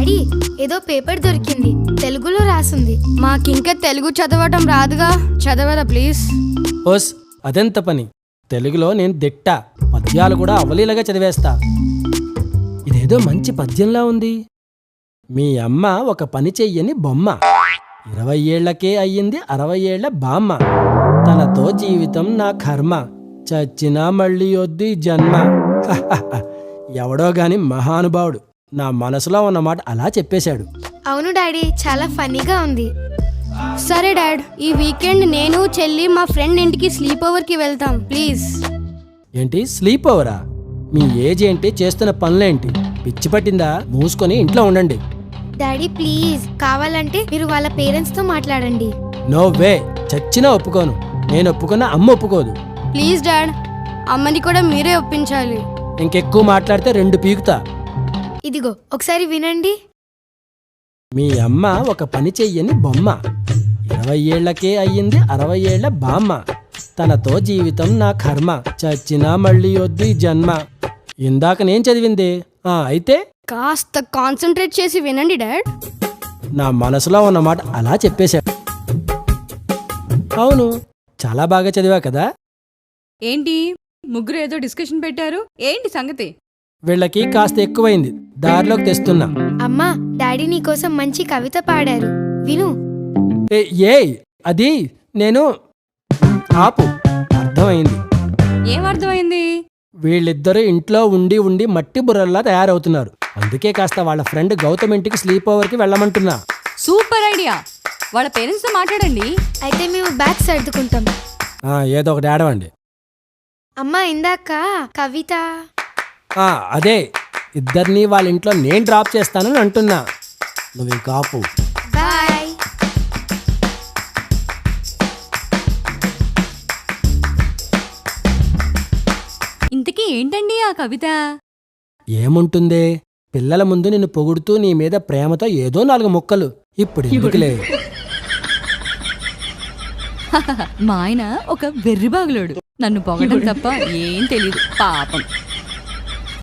Daddy ఏదో paper దొరికింది. తెలుగులో రాసింది. మాకింకా తెలుగు చదవటం రాదుగా. చదవరా ప్లీజ్? ఓస్ అదెంత పని? తెలుగులో నేను దిట్ట. పద్యాలు కూడా అవలీలగా చదివేస్తా. ఇదేదో మంచి పద్యంలా ఉంది. మీ అమ్మ ఒక పని చెయ్యని బొమ్మ. ఇరవై ఏళ్ళకే అయ్యింది అరవై ఏళ్ళ బామ్మ. తనతో జీవితం నా కర్మ. చచ్చినా మళ్ళీ వద్దు ఈ జన్మ ఎవడో గాని మహానుభావుడు. నా మనసులో ఉన్నమాట అలా చెప్పేశాడు. అవును డాడీ చాలా ఫన్నీగా ఉంది. సరే డాడ్ ఈ వీకెండ్ నేను చెల్లి మా ఫ్రెండ్ ఇంటికి స్లీప్ ఓవర్కి వెళ్తాం ప్లీజ్. ఏంటి స్లీప్ ఓవరా మీ ఏజ్ ఏంటి చేస్తున్న పనులేంటి? పిచ్చి పట్టిందా? మూసుకొని ఇంట్లో ఉండండి. డాడీ ప్లీజ్ కావాలంటే మీరు వాళ్ళ పేరెంట్స్తో మాట్లాడండి. నో వే చచ్చినా ఒప్పుకోను. నేను ఒప్పుకున్న అమ్మ ఒప్పుకోదు. ప్లీజ్ డాడ్ అమ్మని కూడా మీరే ఒప్పించాలి. ఇంకెక్కువ మాట్లాడితే రెండు పీకుతా. ఇదిగో ఒకసారి వినండి. మీ అమ్మ ఒక పని చెయ్యని బొమ్మ. ఇరవై ఏళ్ళకే అయ్యింది అరవై ఏళ్ళ బామ్మ. తనతో జీవితం నా కర్మ. చచ్చినా మళ్ళీ వద్దు ఈ జన్మ. ఇందాక నేను చదివింది. ఆ అయితే? కాస్త కాన్సన్ట్రేట్ చేసి వినండి డాడ్. నా మనసులో ఉన్నమాట అలా చెప్పేశాడు అవును చాలా బాగా చదివా కదా? ఏంటి? ముగ్గురు ఏదో డిస్కషన్ పెట్టారు. ఏంటి సంగతి? వీళ్ళకి కాస్త ఎక్కువైంది. దారిలోకి తెస్తున్నా. అమ్మా డాడీ నీకోసం మంచి కవిత పాడారు. విను. ఏ ఏయ్ అది నేను ఆపు. అర్థమైంది. ఏం అర్థమైంది? వీళ్ళిద్దరూ ఇంట్లో ఉండి ఉండి మట్టి బుర్రల్లా తయారవుతున్నారు. అందుకే కాస్త వాళ్ళ ఫ్రెండ్ గౌతమ్ ఇంటికి స్లీప్ ఓవర్కి వెళ్ళమంటున్నా. Super idea. వాళ్ళ పేరెంట్స్తో మాట్లాడండి. అయితే మేము బ్యాగ్ సర్దుకుంటాం. ఆ, ఏదో ఒకటి ఆడవండి. అమ్మా ఇందాక కవిత అదే. ఇద్దరిని వాళ్ళ ఇంట్లో నేను డ్రాప్ చేస్తానని అంటున్నా. నువ్వు ఇంకా ఆపు. బాయ్. ఇంతకీ ఏంటండి ఆ కవిత? ఏముంటుందే? పిల్లల ముందు నిన్ను పొగుడుతూ నీ మీద ప్రేమతో ఏదో నాలుగు ముక్కలు. ఇప్పుడు ఎందుకులే? మా ఆయన ఒక వెర్రిబాగులోడు నన్ను పొగడం తప్ప ఏం తెలియదు పాపం.